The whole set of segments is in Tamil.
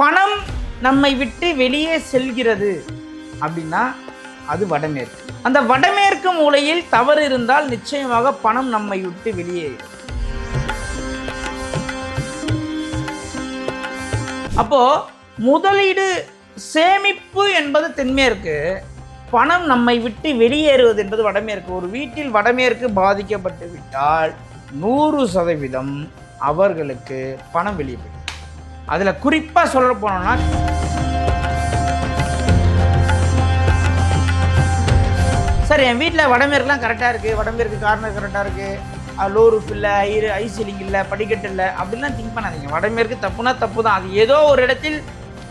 பணம் நம்மை விட்டு வெளியே செல்கிறது. அப்படின்னா அது வடமேற்கு. அந்த வடமேற்கு மூலையில் தவறு இருந்தால் நிச்சயமாக பணம் நம்மை விட்டு வெளியேறும் அப்போ முதலீடு சேமிப்பு என்பது தென்மேற்கு பணம் நம்மை விட்டு வெளியேறுவது என்பது வடமேற்கு. ஒரு வீட்டில் வடமேற்கு பாதிக்கப்பட்டு விட்டால் நூறு சதவீதம் அவர்களுக்கு பணம் வெளியே போயிடும் அதில் குறிப்பாக சொல்ல போனோம்னா சார் என் வீட்டில் வடமேற்குலாம் கரெக்டாக இருக்குது வடமேற்கு கார்னர் கரெக்டாக இருக்குது லோ ரூஃப் இல்லை ஐரு ஐ சீலிங் இல்லை படிக்கட்டு இல்லை. அப்படிலாம் திங்க் பண்ணாதீங்க. வடமேற்கு தப்புனா தப்பு தான் அது ஏதோ ஒரு இடத்தில்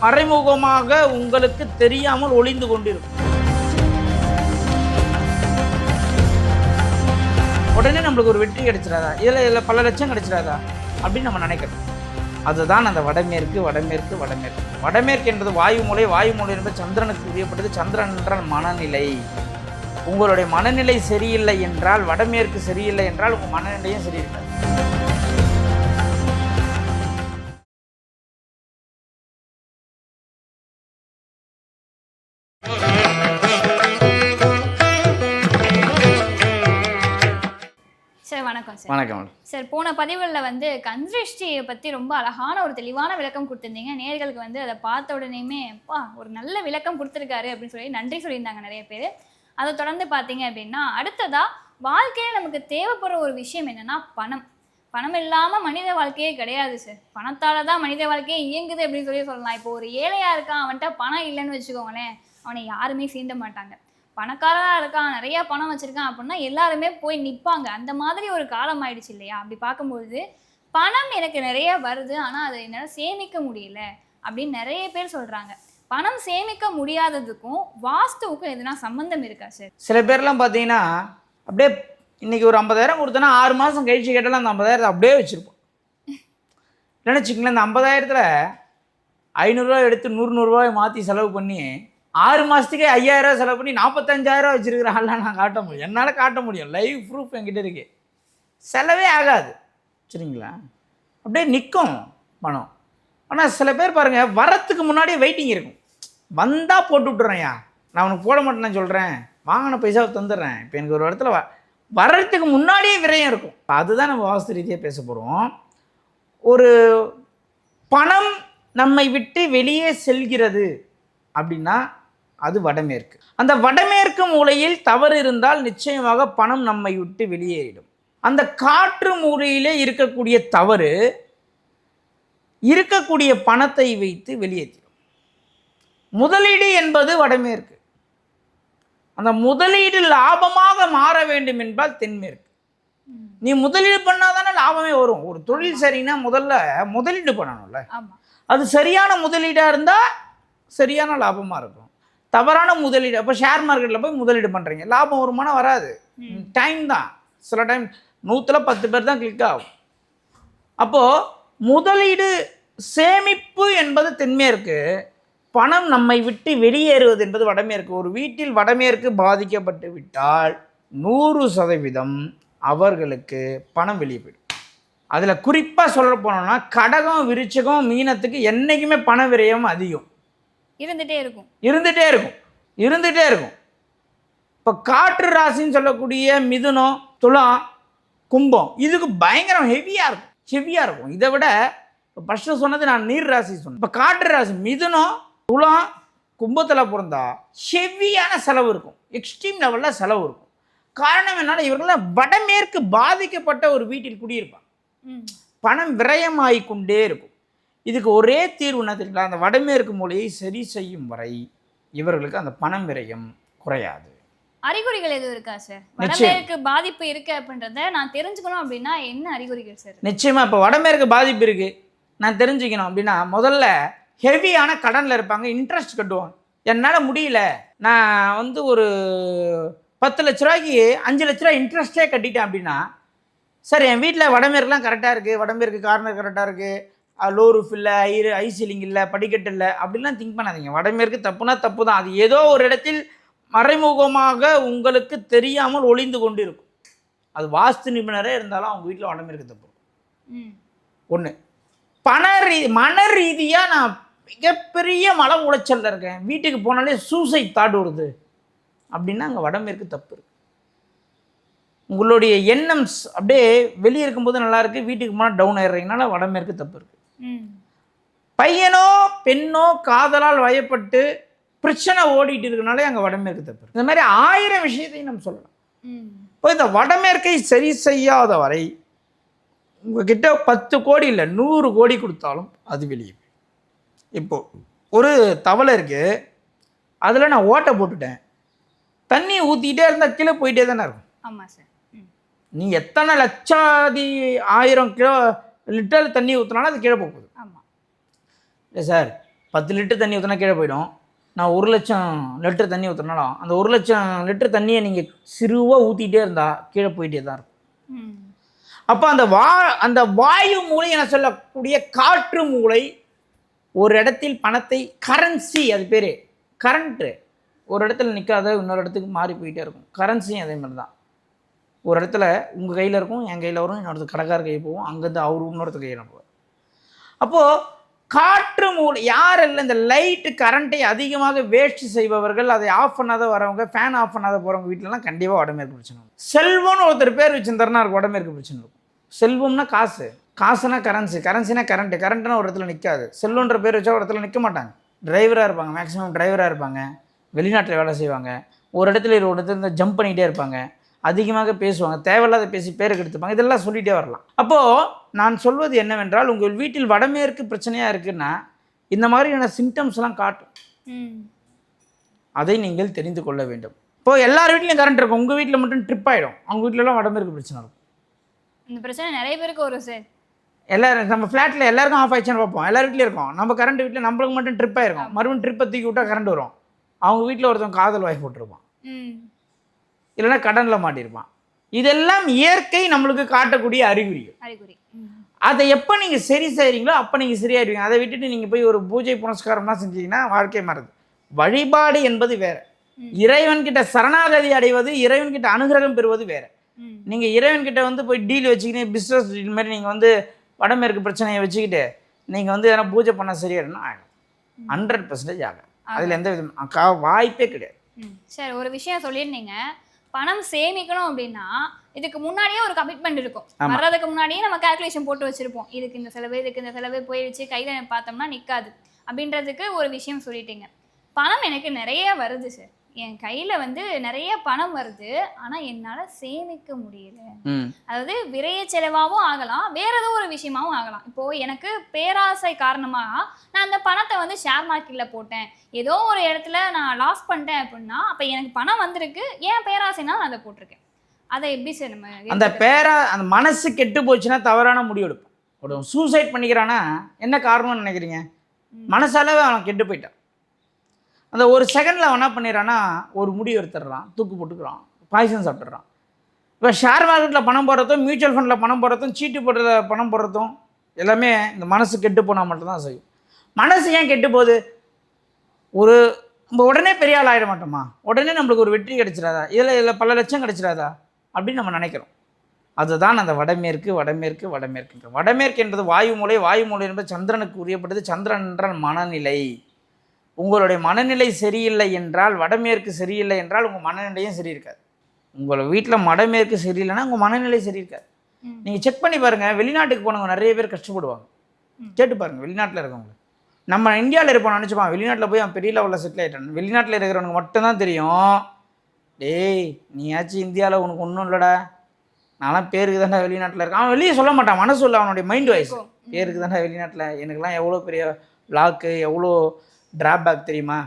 மறைமுகமாக உங்களுக்கு தெரியாமல் ஒளிந்து கொண்டிருக்கும். உடனே நம்மளுக்கு ஒரு வெற்றி கிடைச்சிடாதா? இதில் இதில் பல லட்சம் கிடைச்சிடாதா? அப்படின்னு நம்ம நினைக்கிறோம் அதுதான் அந்த வடமேற்கு வடமேற்கு வடமேற்கு. வடமேற்கு என்பது வாயு மூலை வாயு மூலை என்பது சந்திரனுக்கு உரியப்பட்டது. சந்திரன் என்றால் மனநிலை. உங்களுடைய மனநிலை சரியில்லை என்றால் வடமேற்கு சரியில்லை என்றால் உங்கள் மனநிலையும் சரியில்லை. வணக்கம் சார். வணக்கம். சார் போன பதிவுகளில் வந்து கந்திருஷ்டியை பற்றி ரொம்ப அழகான ஒரு தெளிவான விளக்கம் கொடுத்துருந்தீங்க. நேர்களுக்கு வந்து அதை பார்த்த உடனேயுமே அப்பா ஒரு நல்ல விளக்கம் கொடுத்துருக்காரு அப்படின்னு சொல்லி நன்றி சொல்லியிருந்தாங்க நிறைய பேர். அதை தொடர்ந்து பார்த்தீங்க அப்படின்னா அடுத்ததா வாழ்க்கையில் நமக்கு தேவைப்படுற ஒரு விஷயம் என்னன்னா பணம். பணம் இல்லாமல் மனித வாழ்க்கையே கிடையாது சார். பணத்தால தான் மனித வாழ்க்கையே இயங்குது அப்படின்னு சொல்லி சொல்லலாம். இப்போ ஒரு ஏழையா இருக்கான் அவன்கிட்ட பணம் இல்லைன்னு வச்சுக்கோங்களேன் அவனை யாருமே சீண்ட மாட்டாங்க. பணக்காரனா இருக்கான் நிறைய பணம் வச்சிருக்கான் அப்படின்னா எல்லாருமே போய் நிற்பாங்க அந்த மாதிரி ஒரு காலம் ஆயிடுச்சு இல்லையா? அப்படி பார்க்கும்பொழுது பணம் எனக்கு நிறைய வருது ஆனால் அதை என்னால் சேமிக்க முடியல அப்படின்னு நிறைய பேர் சொல்றாங்க. பணம் சேமிக்க முடியாததுக்கும் வாஸ்துவுக்கும் எதுனா சம்பந்தம் இருக்கா சார் சில பேர்லாம் பார்த்தீங்கன்னா அப்படியே இன்னைக்கு ஒரு ஐம்பதாயிரம் கொடுத்தனா ஆறு மாதம் கழிச்சு கேட்டாலும் அந்த ஐம்பதாயிரத்தை அப்படியே வச்சுருப்போம். நினச்சிங்களேன் இந்த ஐம்பதாயிரத்தில் ஐநூறுரூவா எடுத்து நூறு நூறுரூவாய் மாற்றி செலவு பண்ணி ஆறு மாதத்துக்கே ஐயாயிரம் செலவு பண்ணி நாற்பத்தஞ்சாயிரம் வச்சுருக்கிற ஆள்லாம் நான் காட்ட முடியும். என்னால் காட்ட முடியும். லைவ் ப்ரூஃப் என்கிட்ட இருக்கு. செலவே ஆகாது. சரிங்களா? அப்படியே நிற்கும் பணம். ஆனால் சில பேர் பாருங்கள் வரத்துக்கு முன்னாடியே வெயிட்டிங் இருக்கும். வந்தால் போட்டு விட்டுறேன்யா. நான் உனக்கு போட மாட்டேன்னு சொல்கிறேன் வாங்கின பைசாவை தந்துடுறேன். இப்போ எனக்கு ஒரு இடத்துல வ வர்றதுக்கு முன்னாடியே விரயம் இருக்கும். அதுதான் நம்ம வாஸ்து ரீதியாக பேச போகிறோம் ஒரு பணம் நம்மை விட்டு வெளியே செல்கிறது அப்படின்னா அது வடமேற்கு. அந்த வடமேற்கு மூலையில் தவறு இருந்தால் நிச்சயமாக பணம் நம்மை விட்டு வெளியேறிடும். அந்த காற்று மூலையிலே இருக்கக்கூடிய தவறு இருக்கக்கூடிய பணத்தை வைத்து வெளியேற்றிடும். முதலீடு என்பது வடமேற்கு. அந்த முதலீடு லாபமாக மாற வேண்டும் என்பால் தென்மேற்கு. நீ முதலீடு பண்ணாதானே லாபமே வரும். ஒரு தொழில் சரின்னா முதல்ல முதலீடு பண்ணணும்ல. அது சரியான முதலீடாக இருந்தால் சரியான லாபமாக இருக்கும். தவறான முதலீடு அப்போ ஷேர் மார்க்கெட்டில் போய் முதலீடு பண்ணுறீங்க லாபம் வருமானா வராது. டைம் தான். சில டைம் நூற்றில் பத்து பேர் தான் கிளிக் ஆகும். அப்போது முதலீடு சேமிப்பு என்பது தென்மேற்கு பணம் நம்மை விட்டு வெளியேறுவது என்பது வடமேற்கு. ஒரு வீட்டில் வடமேற்கு பாதிக்கப்பட்டு விட்டால் நூறு சதவீதம் அவர்களுக்கு பணம் வெளியே போயிடும். அதில் குறிப்பாக சொல்ல போனோம்னா கடகம் விருச்சகம் மீனத்துக்கு என்றைக்குமே பண விரயம் அதிகம். இருந்துட்டே இருக்கும். இருந்துகிட்டே இருக்கும். இருந்துகிட்டே இருக்கும். இப்போ காற்று ராசின்னு சொல்லக்கூடிய மிதுனம் துலாம் கும்பம் இதுக்கு பயங்கரம் ஹெவியாக இருக்கும். ஹெவியாக இருக்கும். இதை விட இப்போ ஃபஸ்ட்டு சொன்னது நான் நீர் ராசி சொன்னேன். இப்போ காற்று ராசி மிதுனம் துலாம் கும்பத்தில் பிறந்தா ஹெவியான செலவு இருக்கும். எக்ஸ்ட்ரீம் லெவலில் செலவு இருக்கும். காரணம் என்னால் இவர்கள்லாம் வடமேற்கு பாதிக்கப்பட்ட ஒரு வீட்டில் குடியிருப்பாங்க. ம். பணம் விரயமாகி கொண்டே இருக்கும். இதுக்கு ஒரே தீர்வு என்ன தெரியுங்களா? அந்த வடமேற்கு மூலையை சரி செய்யும் வரை இவர்களுக்கு அந்த பணம் விரயம் குறையாது. அறிகுறிகள் எதுவும் இருக்கா சார் நிச்சயம். வடமேற்கு பாதிப்பு இருக்கு அப்படின்றத நான் தெரிஞ்சுக்கணும் அப்படின்னா என்ன அறிகுறிகள் சார் நிச்சயமாக இப்போ வடமேற்கு பாதிப்பு இருக்குது நான் தெரிஞ்சுக்கணும் அப்படின்னா முதல்ல ஹெவியான கடனில் இருப்பாங்க இன்ட்ரெஸ்ட் கட்டுவாங்க. என்னால் முடியல. நான் வந்து ஒரு பத்து லட்ச ரூபாய்க்கு அஞ்சு லட்ச ரூபாய் இன்ட்ரெஸ்ட்டே கட்டிட்டேன் அப்படின்னா சார் என் வீட்டில் வடமேற்குலாம் கரெக்டாக இருக்குது வடமேற்கு கார்னர் கரெக்டாக இருக்குது லோ ரூஃப் இல்லை ஐ ஐ சீலிங் இல்லை படிக்கட்டு இல்லை அப்படிலாம் திங்க் பண்ணாதீங்க. வடமேற்கு தப்புனா தப்பு தான் அது ஏதோ ஒரு இடத்தில் மறைமுகமாக உங்களுக்கு தெரியாமல் ஒளிந்து கொண்டு இருக்கும் அது வாஸ்து நிபுணரே இருந்தாலும் அவங்க வீட்டில் வடமேற்கு தப்பு. ஒன்று பண ரீ மன ரீதியாக நான் மிகப்பெரிய மன உளைச்சல்ல இருக்கேன். வீட்டுக்கு போனாலே சூசைட் தாட் வருது. அப்படின்னா அங்கே வடமேற்கு தப்பு இருக்கு. உங்களுடைய எண்ணம்ஸ் அப்படியே வெளியே இருக்கும்போது நல்லா இருக்கு வீட்டுக்கு போனால் டவுன் ஆயிடுறீங்கனால வடமேற்கு தப்பு இருக்கு. ம் பையனோ பெண்ணோ காதலால் வயப்பட்டு பிரச்சனை ஓடிட்டு இருக்கனாலே அங்கே வடமேற்கு தப்பு இந்த மாதிரி ஆயிரம் விஷயத்தையும் நம்ம சொல்லலாம். இப்போ இந்த வடமேற்கை சரி செய்யாத வரை உங்ககிட்ட பத்து கோடி இல்லை நூறு கோடி கொடுத்தாலும் அது வெளியே போயிடும். இப்போ ஒரு தவளை இருக்கு அதில் நான் ஓட்டை போட்டுட்டேன். தண்ணி ஊற்றிக்கிட்டே இருந்தால் கீழே போயிட்டே தானே இருக்கும். ஆமாம் சார். நீ எத்தனை லட்சாதி ஆயிரம் கிலோ லிட்டர் தண்ணி ஊற்றினாலும் அது கீழே போக போகுது. ஆமாம் இல்லை சார் பத்து லிட்டர் தண்ணி ஊற்றினா கீழே போயிடும். நான் ஒரு லட்சம் லிட்டர் தண்ணி ஊற்றினாலும் அந்த ஒரு லட்சம் லிட்டர் தண்ணியை நீங்கள் சிறுவாக ஊற்றிக்கிட்டே இருந்தால் கீழே போயிட்டே தான் இருக்கும். ம். அப்போ அந்த வா அந்த வாயு மூளை என சொல்லக்கூடிய காற்று மூளை ஒரு இடத்தில் பணத்தை கரன்சி அது பேர். கரண்ட்டு ஒரு இடத்துல நிற்காத இன்னொரு இடத்துக்கு மாறி போயிட்டே இருக்கும். கரன்சியும் அதே மாதிரி தான் ஒரு இடத்துல உங்கள் கையில் இருக்கும் என் கையில் வரும் இன்னொருத்தர் கடைக்கார கை போகும் அங்கேருந்து அவர் இன்னொருத்தர் கையில் போவார் அப்போது காற்று மூளை யாரெல்லாம் இந்த லைட்டு கரண்ட்டை அதிகமாக வேஸ்ட் செய்பவர்கள் அதை ஆஃப் பண்ணாத வரவங்க ஃபேன் ஆஃப் பண்ணாத போகிறவங்க வீட்டிலலாம் கண்டிப்பாக உடம்பேற்கு பிரச்சனை இருக்கும் செல்வம்னு ஒருத்தர் பேர் வச்சுருந்தாருன்னா அவருக்கு உடம்பேற்கு பிரச்சனை இருக்கும். செல்வம்னா காசு. காசுனா கரன்சி கரன்சினா கரண்ட்டு கரண்ட்னா ஒரு இடத்துல நிற்காது செல்வன்ற பேர் வச்சா ஒரு இடத்துல நிற்க மாட்டாங்க. டிரைவராக இருப்பாங்க. மேக்ஸிமம் டிரைவராக இருப்பாங்க. வெளிநாட்டில் வேலை செய்வாங்க. ஒரு இடத்துல ஒரு இடத்துல ஜம்ப் பண்ணிகிட்டே இருப்பாங்க. அதிகமாக பேசுவாங்க தேவையில்லாத பேசி பேருக்கு எடுத்துப்பாங்க இதெல்லாம் சொல்லிகிட்டே வரலாம். அப்போது நான் சொல்வது என்னவென்றால் உங்கள் வீட்டில் வடமேற்கு பிரச்சனையாக இருக்குன்னா இந்த மாதிரியான சிம்டம்ஸ்லாம் காட்டும். அதை நீங்கள் தெரிந்து கொள்ள வேண்டும். இப்போது எல்லார் வீட்லையும் கரண்ட் இருக்கும். உங்கள் வீட்டில் மட்டும் ட்ரிப் ஆகிடும் அவங்க வீட்டிலலாம் வடமேற்கு பிரச்சனை இருக்கும். இந்த பிரச்சனை நிறைய பேருக்கு வரும் சார் எல்லாரும் நம்ம ஃப்ளாட்டில் எல்லாருக்கும் ஆஃப் ஆயிடுச்சுன்னு பார்ப்போம். எல்லார் வீட்லையும் இருக்கும். நம்ம கரண்ட் வீட்டில் நம்மளுக்கு மட்டும் ட்ரிப் ஆயிருக்கும். மறுபடியும் ட்ரிப்பை தூக்கி விட்டால் கரண்ட் வரும். அவங்க வீட்டில் ஒருத்தன் காதல் வாய் போட்டிருப்பான். இல்லைன்னா கடனில் மாட்டியிருப்பான் இதெல்லாம் இயற்கை நம்மளுக்கு காட்டக்கூடிய அறிகுறிகள். அறிகுறி. ம் அதை எப்போ நீங்கள் சரி செய்கிறீங்களோ அப்போ நீங்கள் சரியாயிருவீங்க. அதை விட்டுட்டு நீங்கள் போய் ஒரு பூஜை புனஸ்காரம்லாம் செஞ்சீங்கன்னா வாழ்க்கை மாறுது. வழிபாடு என்பது வேற. இறைவன்கிட்ட சரணாகதி அடைவது இறைவன்கிட்ட அனுகிரகம் பெறுவது வேற. நீங்கள் இறைவன்கிட்ட வந்து போய் டீல் வச்சுக்கிட்டு பிஸ்னஸ் டீல் மாதிரி நீங்கள் வந்து வடமேற்கு பிரச்சனையை வச்சுக்கிட்டு நீங்கள் வந்து எதனா பூஜை பண்ண சரியாயிடும்னா ஆகிடும் ஹண்ட்ரட் பர்சன்டேஜ் ஆகும். அதில் எந்த விதம் வாய்ப்பே கிடையாது. சார் ஒரு விஷயம் சொல்லியிருந்தீங்க. பணம் சேமிக்கணும் அப்படின்னா இதுக்கு முன்னாடியே ஒரு கமிட்மெண்ட் இருக்கும். வர்றதுக்கு முன்னாடியே நம்ம கால்குலேஷன் போட்டு வச்சிருப்போம். இதுக்கு இந்த செலவு இதுக்கு இந்த செலவு போயிடுச்சு கையில பார்த்தோம்னா நிக்காது. அப்படின்றதுக்கு ஒரு விஷயம் சொல்லிட்டீங்க. பணம் எனக்கு நிறைய வருது சார் என் கையில வந்து நிறைய பணம் வருது. ஆனா என்னால சேமிக்க முடியல. அதாவது விரைய செலவாகவும் ஆகலாம். வேற ஏதோ ஒரு விஷயமாவும் ஆகலாம். இப்போ எனக்கு பேராசை காரணமா நான் அந்த பணத்தை வந்து ஷேர் மார்க்கெட்ல போட்டேன். ஏதோ ஒரு இடத்துல நான் லாஸ் பண்ணிட்டேன் அப்படின்னா அப்ப எனக்கு பணம் வந்திருக்கு. ஏன் பேராசைனா நான் அதை போட்டிருக்கேன். அதை எப்படி சார் நம்ம அந்த? பேரா அந்த மனசு கெட்டு போச்சுன்னா தவறான முடிவு எடுப்பான் சூசைட் பண்ணிக்கிறானா என்ன காரணம்னு நினைக்கிறீங்க. மனசாலவே அவன் கெட்டு போயிட்டான். அந்த ஒரு செகண்டில் அவன் என்ன பண்ணிடுறான்னா ஒரு முடி எடுத்துடுறான் தூக்கு போட்டுக்கிறான் பாய்சன் சாப்பிட்றான் இப்போ ஷேர் மார்க்கெட்டில் பணம் போடுறதும் மியூச்சுவல் ஃபண்டில் பணம் போடுறதும் சீட்டு போடுறத பணம் போடுறதும் எல்லாமே இந்த மனசு கெட்டு போனால் மட்டும்தான் செய்யும். மனசு ஏன் கெட்டு போகுது? ஒரு நம்ம உடனே பெரிய ஆள் ஆகிட மாட்டோமா? உடனே நம்மளுக்கு ஒரு வெற்றி கிடைச்சிடாதா? இதில் இதில் பல லட்சம் கிடைச்சிடாதா? அப்படின்னு நம்ம நினைக்கிறோம். அதுதான் அந்த வடமேற்கு வடமேற்கு வடமேற்கு வடமேற்கு என்பது வாயு மூலை வாயு மூலை என்பது சந்திரனுக்கு உரியப்பட்டது. சந்திரன் என்றால் மனநிலை. உங்களுடைய மனநிலை சரியில்லை என்றால் வடமேற்கு சரியில்லை என்றால் உங்கள் மனநிலையும் சரி இருக்காது உங்கள் வீட்டில் வடமேற்கு சரியில்லைன்னா உங்கள் மனநிலை சரி இருக்காது. நீங்கள் செக் பண்ணி பாருங்கள் வெளிநாட்டுக்கு போனவங்க நிறைய பேர் கஷ்டப்படுவாங்க. கேட்டு பாருங்கள் வெளிநாட்டில் இருக்கவங்க. நம்ம இந்தியாவில் இருப்போம் நினச்சிப்பான் வெளிநாட்டில் போய் அவன் பெரிய லெவலில் செட்டில் ஆகிட்டான் வெளிநாட்டில் இருக்கிறவனுக்கு மட்டும்தான் தெரியும். டேய் நீயாச்சும் இந்தியாவில் உனக்கு ஒன்றும் இல்லைடா. நான்லாம் பேருக்கு தானே வெளிநாட்டில் இருக்கேன். அவன் வெளியே சொல்ல மாட்டான் மனசு இல்லை அவனுடைய மைண்ட் வாய்ஸ். பேருக்கு தானே வெளிநாட்டில். எனக்குலாம் எவ்வளோ பெரிய லாக்கு எவ்வளோ ட்ராபேக் தெரியுமா?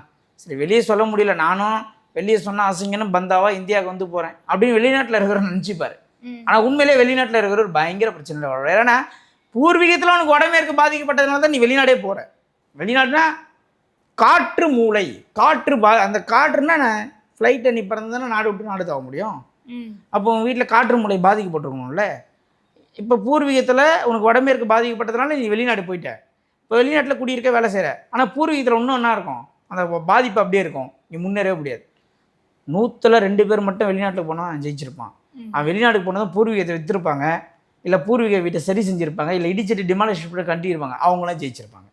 சரி வெளியே சொல்ல முடியல. நானும் வெளியே சொன்னால் அசிங்கன்னு பந்தாவா இந்தியாவுக்கு வந்து போகிறேன் அப்படின்னு வெளிநாட்டில் இருக்கிறவன் நினச்சிப்பாரு. ஆனால் உண்மையிலேயே வெளிநாட்டில் இருக்கிற ஒரு பயங்கர பிரச்சனையில் வாழ்வார் ஏன்னா பூர்வீகத்தில் உனக்கு உடமேற்கு பாதிக்கப்பட்டதுனால தான் நீ வெளிநாடே போகிற வெளிநாடுனா காற்று மூளை காற்று பா அந்த காற்றுன்னா நான் ஃப்ளைட்டை நீ பிறந்து தானே நாடு விட்டு நாடு தாவ முடியும். அப்போ உங்கள் வீட்டில் காற்று மூளை பாதிக்கப்பட்டிருக்கணும்ல. இப்போ பூர்வீகத்தில் உனக்கு வடமேற்கு பாதிக்கப்பட்டதுனால நீ வெளிநாடு போயிட்ட. இப்போ வெளிநாட்டில் குடியிருக்க வேலை செய்கிற ஆனால் பூர்வீகத்தில் இன்னும் என்ன இருக்கும்? அந்த பாதிப்பு அப்படியே இருக்கும். நீ முன்னேறவே முடியாது. நூற்றில் ரெண்டு பேர் மட்டும் வெளிநாட்டுக்கு போனால் ஜெயிச்சிருப்பான். அவன் வெளிநாட்டுக்கு போனதும் பூர்வீகத்தை விற்றுருப்பாங்க இல்லை பூர்வீக வீட்டை சரி செஞ்சுருப்பாங்க. இல்லை இடிச்சிட்டு டிமாலிஷ் பண்ணி கட்டியிருப்பாங்க. அவங்களாம் ஜெயிச்சிருப்பாங்க.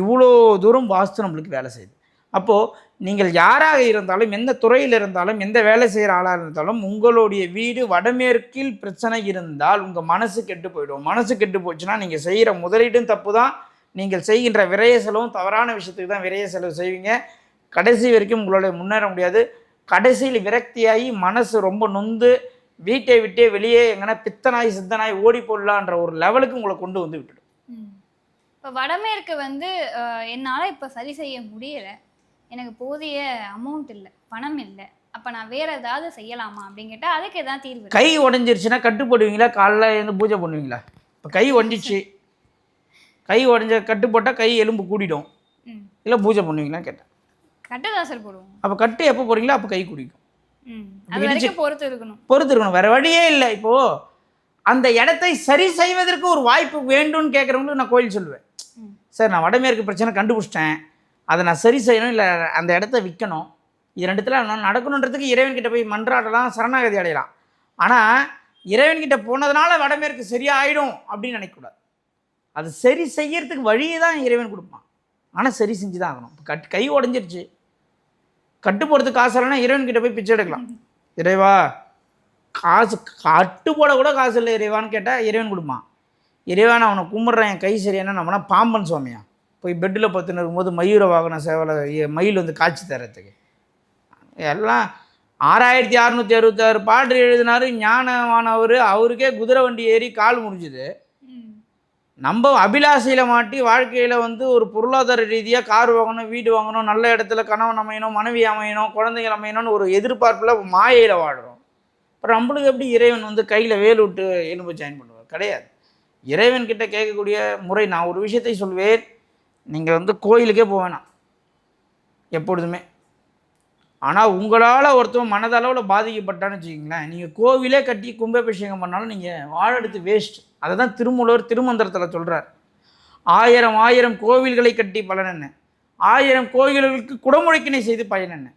இவ்வளோ தூரம் வாஸ்து நம்மளுக்கு வேலை செய்யுது. அப்போது நீங்கள் யாராக இருந்தாலும் எந்த துறையில் இருந்தாலும் எந்த வேலை செய்கிற ஆளாக இருந்தாலும் உங்களுடைய வீடு வடமேற்கில் பிரச்சனை இருந்தால் உங்கள் மனசு கெட்டு போயிடும். மனசு கெட்டு போச்சுன்னா நீங்கள் செய்கிற முதலீடும் தப்பு தான் நீங்கள் செய்கின்ற விரைய செலவும் தவறான விஷயத்துக்கு தான் விரைய செலவு செய்வீங்க. கடைசி வரைக்கும் உங்களால முன்னேற முடியாது. கடைசியில் விரக்தியாகி மனசு ரொம்ப நொந்து வீட்டை விட்டே வெளியே எங்கன்னா பித்தனாய் சித்தனாய் ஓடி போடலான்ற ஒரு லெவலுக்கு உங்களை கொண்டு வந்து விட்டுடும். இப்ப வடமேற்கு வந்து என்னால இப்ப சரி செய்ய முடியல. எனக்கு போதிய அமௌண்ட் இல்ல பணம் இல்ல. அப்ப நான் வேற ஏதாவது செய்யலாமா அப்படின்னு கேட்டா அதுக்கு ஏதாவது தீர்வு? கை உடஞ்சிருச்சுன்னா கட்டு போடுவீங்களா காலைல எழுந்து பூஜை பண்ணுவீங்களா? இப்போ கை உடஞ்சிச்சு. கை உடஞ்ச கட்டு போட்டால் கை எலும்பு கூடிடும். இல்லை பூஜை பண்ணுவீங்களா கேட்டேன். சார் போடுவோம். அப்போ கட்டு எப்போ போடுறீங்களோ அப்போ கை குடிக்கும். பொறுத்து இருக்கணும். பொறுத்து இருக்கணும். வேறு வழியே இல்லை இப்போது அந்த இடத்தை சரி செய்வதற்கு ஒரு வாய்ப்பு வேண்டும்னு கேட்குறவங்களுக்கு நான் கோயில் சொல்லுவேன். சார் நான் வடமேற்கு பிரச்சனை கண்டுபிடிச்சிட்டேன். அதை நான் சரி செய்யணும் இல்லை அந்த இடத்த விற்கணும் இது ரெண்டுத்துல நான் நடக்கணுன்றதுக்கு இறைவன்கிட்ட போய் மன்றாடலாம் சரணாகதி அடையலாம். ஆனால் இறைவன்கிட்ட போனதுனால வடமேற்கு சரியாயிடும் அப்படின்னு நினைக்கக்கூடாது. அது சரி செய்யறதுக்கு வழியை தான் இறைவன் கொடுப்பான். ஆனால் சரி செஞ்சு தான் ஆகணும். இப்போ கட் கை உடஞ்சிருச்சு. கட்டு போடுறதுக்கு காசு இல்லைன்னா இறைவன்கிட்ட போய் பிச்சை எடுக்கலாம். இறைவா காசு கட்டு போட கூட காசு இல்லை இறைவான்னு கேட்டால் இறைவன் கொடுப்பான். இறைவன் அவனை கும்பிட்றான் என் கை சரியான நம்மனா பாம்பன் சுவாமியா. போய் பெட்டில் பத்துன்னு இருக்கும்போது மயூர வாகன சேவலை மயில் வந்து காட்சி தரத்துக்கு எல்லாம் ஆறாயிரத்தி அறநூற்றி அறுபத்தாறு பாட்டு எழுதினார் ஞானமானவர் அவருக்கே குதிரை வண்டி ஏறி கால் முடிஞ்சுது. நம்ம அபிலாஷையில் மாட்டி வாழ்க்கையில் வந்து ஒரு பொருளாதார ரீதியாக கார் வாங்கணும் வீடு வாங்கணும் நல்ல இடத்துல கணவன் அமையணும் மனைவி அமையணும் குழந்தைகள் அமையணும்னு ஒரு எதிர்பார்ப்பில் மாயையில் வாடுறோம் அப்புறம் நம்மளுக்கு எப்படி இறைவன் வந்து கையில் வேல் விட்டு எலும்பு ஜாயின் பண்ணுவார்? கிடையாது. இறைவன் கிட்ட கேட்கக்கூடிய முறை நான் ஒரு விஷயத்தை சொல்வேன். நீங்கள் வந்து கோயிலுக்கே போக வேணாம். எப்பொழுதுமே. ஆனால் உங்களால் ஒருத்தவன் மனதளவில் பாதிக்கப்பட்டான்னு வச்சுக்கிங்களேன். நீங்கள் கோவிலே கட்டி கும்பாபிஷேகம் பண்ணாலும் நீங்கள் வாழெடுத்து வேஸ்ட் அதை தான் திருமூலர் திருமந்திரத்தில் சொல்கிறார் ஆயிரம் ஆயிரம் கோவில்களை கட்டி பலன் என்ன? ஆயிரம் கோயில்களுக்கு குடமுழுக்கினை செய்து பயன் என்ன?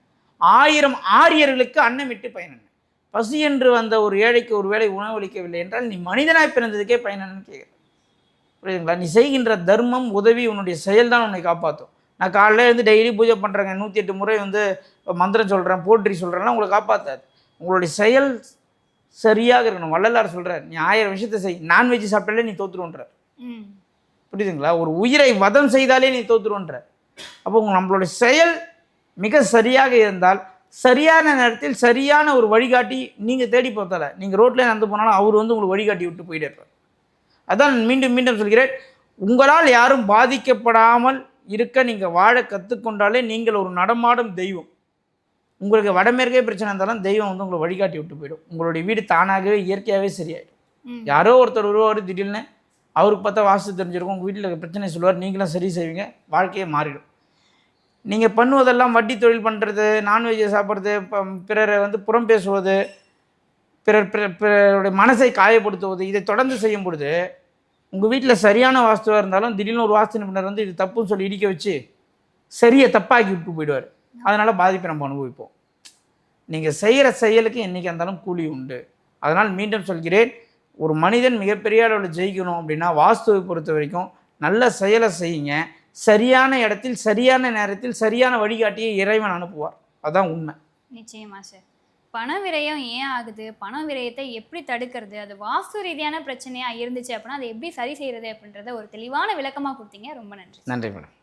ஆயிரம் ஆரியர்களுக்கு அன்னமிட்டு பயன் என்ன? பசி என்று வந்த ஒரு ஏழைக்கு ஒரு வேளை உணவளிக்கவில்லை என்றால் நீ மனிதனாய் பிறந்ததுக்கே பயன் என்னன்னு கேட்குறேன் புரியுதுங்களா? நீ செய்கின்ற தர்மம் உதவி உன்னுடைய செயல்தான் உன்னை காப்பாற்றும். நான் காலையில இருந்து டெய்லி பூஜை பண்ணுறேங்க நூற்றி எட்டு முறை வந்து மந்திரம் சொல்கிறேன் போற்றி சொல்கிறேன்னா உங்களை காப்பாற்றாது உங்களுடைய செயல் சரியாக இருக்கணும். வள்ளலார் சொல்கிறார் நீ ஆயிரம் விஷயத்தை செய் நான்வெஜ் சாப்பிட்டாலே நீ தோத்துருன்றார் ம். புரியுதுங்களா? ஒரு உயிரை வதம் செய்தாலே நீ தோத்துருன்றார் அப்போ உங்க நம்மளுடைய செயல் மிக சரியாக இருந்தால் சரியான நேரத்தில் சரியான ஒரு வழிகாட்டி நீங்கள் தேடி போத்தல நீங்கள் ரோட்லேயே நடந்து போனாலும் அவர் வந்து உங்களுக்கு வழிகாட்டி விட்டு போயிட்டே இருப்பார் அதான் மீண்டும் மீண்டும் சொல்கிறேன் உங்களால் யாரும் பாதிக்கப்படாமல் இருக்க நீங்கள் வாழ கற்றுக்கொண்டாலே நீங்கள் ஒரு நடமாடும் தெய்வம். உங்களுக்கு வடமேற்கே பிரச்சனை இருந்தாலும் தெய்வம் வந்து உங்களை வழிகாட்டி விட்டு போயிடும். உங்களுடைய வீடு தானாகவே இயற்கையாகவே சரியாயிடும். யாரோ ஒருத்தர் வருவார் திடீர்னு அவருக்கு பார்த்தா வாஸ்து தெரிஞ்சிருக்கும். உங்கள் வீட்டில் பிரச்சனை சொல்லுவார். நீங்களும் சரி செய்வீங்க. வாழ்க்கையே மாறிடும். நீங்கள் பண்ணுவதெல்லாம் வட்டி தொழில் பண்ணுறது நான்வெஜ்ஜை சாப்பிட்றது பிறரை வந்து புறம் பேசுவது பிறர் பிற- பிறருடைய மனசை காயப்படுத்துவது இதை தொடர்ந்து செய்யும் பொழுது உங்கள் வீட்டில் சரியான வாஸ்துவாக இருந்தாலும் திடீர்னு ஒரு வாஸ்து நிபுணர் வந்து இது தப்புன்னு சொல்லி இடிக்க வச்சு சரியை தப்பாக்கி விட்டு போயிடுவார். அதனால் பாதிப்பை நம்ம அனுபவிப்போம். நீங்கள் செய்கிற செயலுக்கு என்றைக்கு இருந்தாலும் கூலி உண்டு. அதனால் மீண்டும் சொல்கிறேன் ஒரு மனிதன் மிகப்பெரிய அளவில் ஜெயிக்கணும் அப்படின்னா வாஸ்துவை பொறுத்த வரைக்கும் நல்ல செயலை செய்யுங்க. சரியான இடத்தில் சரியான நேரத்தில் சரியான வழிகாட்டியை இறைவன் அனுப்புவார். அதான் உண்மை. நிச்சயமா சார். பண விரயம் ஏன் ஆகுது? பண விரயத்தை எப்படி தடுக்கிறது? அது வாஸ்து ரீதியான பிரச்சனையா இருந்துச்சு அப்படின்னா அதை எப்படி சரி செய்யறது அப்படின்றத ஒரு தெளிவான விளக்கமா கொடுத்தீங்க. ரொம்ப நன்றி. நன்றி மேடம்.